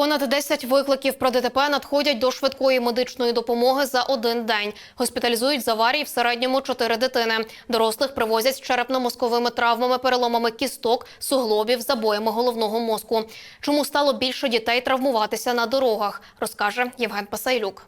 Понад 10 викликів про ДТП надходять до швидкої медичної допомоги за один день. Госпіталізують з аварії в середньому 4 дитини. Дорослих привозять з черепно-мозковими травмами, переломами кісток, суглобів, забоями головного мозку. Чому стало більше дітей травмуватися на дорогах, розкаже Євген Пасайлюк.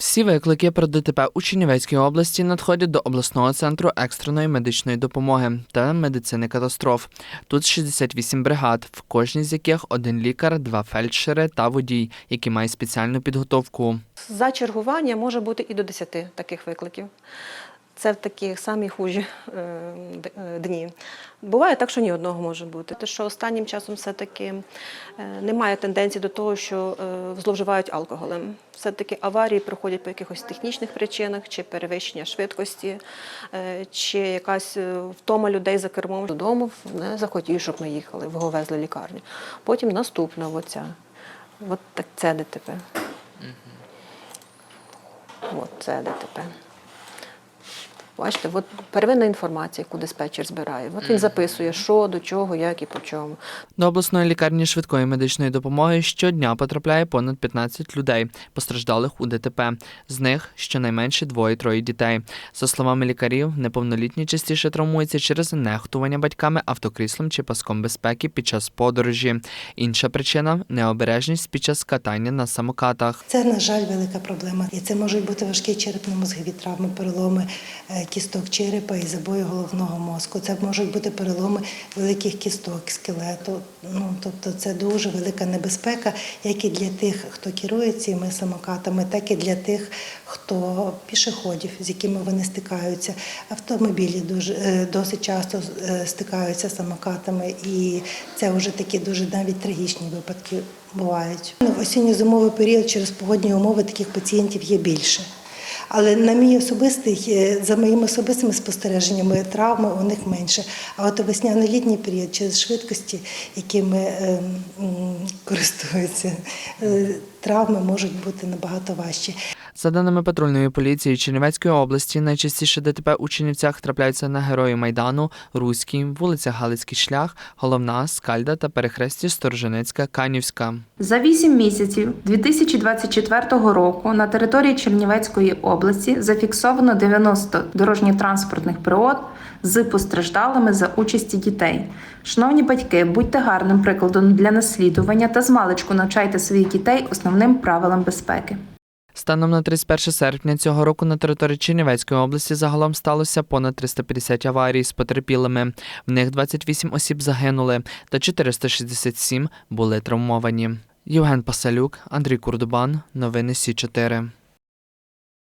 Всі виклики про ДТП у Чернівецькій області надходять до обласного центру екстреної медичної допомоги та медицини катастроф. Тут 68 бригад, в кожній з яких один лікар, два фельдшери та водій, які мають спеціальну підготовку. За чергування може бути і до 10 таких викликів. Це в такі самі хужі е, е, дні. Буває так, що ні одного може бути. Те, що останнім часом все-таки е, немає тенденції до того, що зловживають алкоголем. Все-таки аварії проходять по якихось технічних причинах, чи перевищення швидкості, чи якась втома людей за кермом. Додому не захотів, щоб ми їхали, його везли в лікарню. Потім наступна оця. От так це ДТП. От це ДТП. Бачите, от первинна інформація, яку диспетчер збирає. От він записує, що, до чого, як і по чому. До обласної лікарні швидкої медичної допомоги щодня потрапляє понад 15 людей, постраждалих у ДТП. З них щонайменше двоє-троє дітей. За словами лікарів, неповнолітні частіше травмуються через нехтування батьками автокріслом чи паском безпеки під час подорожі. Інша причина необережність під час катання на самокатах. Це, на жаль, велика проблема. І це можуть бути важкі черепно-мозгові травми, переломи е, кісток черепа і забої головного мозку. Це можуть бути переломи великих кісток, скелету. Ну, тобто це дуже велика небезпека, як і для тих, хто керує цими самокатами, так і для тих, хто пішоходів, з якими вони стикаються. Автомобілі дуже е, досить часто е, стикаються з самокатами, і це вже такі дуже навіть трагічні випадки бувають. Ну, В осінньо-зимовий період через погодні умови таких пацієнтів є більше. Але на мій особистий, е, за моїми особистими спостереженнями, травми у них менше. А от весняно-літній період через швидкості, якими е, користуються, е, травми можуть бути набагато важчі. За даними патрульної поліції Чернівецької області, найчастіше ДТП у Чернівцях трапляються на герої Майдану, Руській, вулиця Галицький шлях, Головна, Скальда та перехресті Сторожинецька, Канівська. За 8 місяців 2024 року на території Чернівецької області зафіксовано 90 дорожньо-транспортних пригод з постраждалими за участі дітей. Шановні батьки, будьте гарним прикладом для наслідування та змалечку навчайте своїх дітей основним правилам безпеки. Станом на 31 серпня цього року на території Чернівецької області загалом сталося понад 350 аварій з потерпілими. В них 28 осіб загинули та 467 були травмовані. Євген Пасалюк, Андрій Курдубан. Новини Сі 4